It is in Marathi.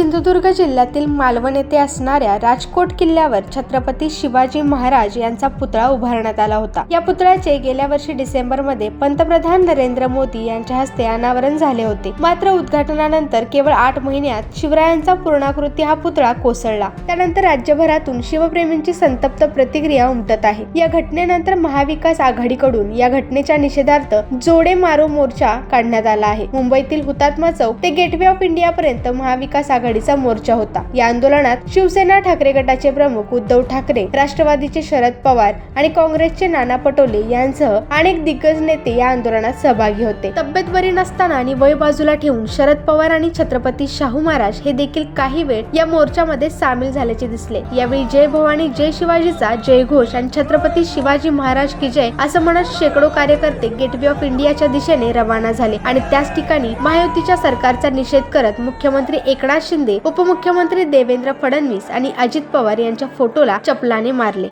सिंधुदुर्ग जिल्ह्यातील मालवण येथे असणाऱ्या राजकोट किल्ल्यावर छत्रपती शिवाजी महाराज यांचा पुतळा उभारण्यात आला होता. या पुतळ्याचे गेल्या वर्षी डिसेंबरमध्ये पंतप्रधान नरेंद्र मोदी यांच्या हस्ते अनावरण झाले होते. मात्र उद्घाटनानंतर केवळ आठ महिन्यात शिवरायांचा पूर्णाकृती हा पुतळा कोसळला. त्यानंतर राज्यभरातून शिवप्रेमींची संतप्त प्रतिक्रिया उमटत आहे. या घटनेनंतर महाविकास आघाडीकडून या घटनेच्या निषेधार्थ जोडे मारो मोर्चा काढण्यात आला आहे. मुंबईतील हुतात्मा चौक ते गेटवे ऑफ इंडिया पर्यंत महाविकास आघाडीचा मोर्चा होता. या आंदोलनात शिवसेना ठाकरे गटाचे प्रमुख उद्धव ठाकरे राष्ट्रवादीचे शरद पवार आणि काँग्रेसचे नाना पटोले यांसह अनेक दिग्गज नेते या आंदोलनात सहभागी होते. तब्येत बरी नसताना आणि वय बाजूला ठेवून शरद पवार आणि छत्रपती शाहू महाराज हे देखील काही वेळ या मोर्चामध्ये सामील झाल्याचे दिसले. यावेळी जय भवानी जय शिवाजीचा जयघोष आणि छत्रपती शिवाजी महाराज की जय असं म्हणत शेकडो कार्यकर्ते गेटवे ऑफ इंडियाच्या दिशेने रवाना झाले आणि त्याच ठिकाणी महायुतीच्या सरकारचा निषेध करत मुख्यमंत्री एकनाथ शिंदे उपमुख्यमंत्री देवेंद्र फडणवीस आणि अजित पवार यांच्या फोटोला चपलाने मारले.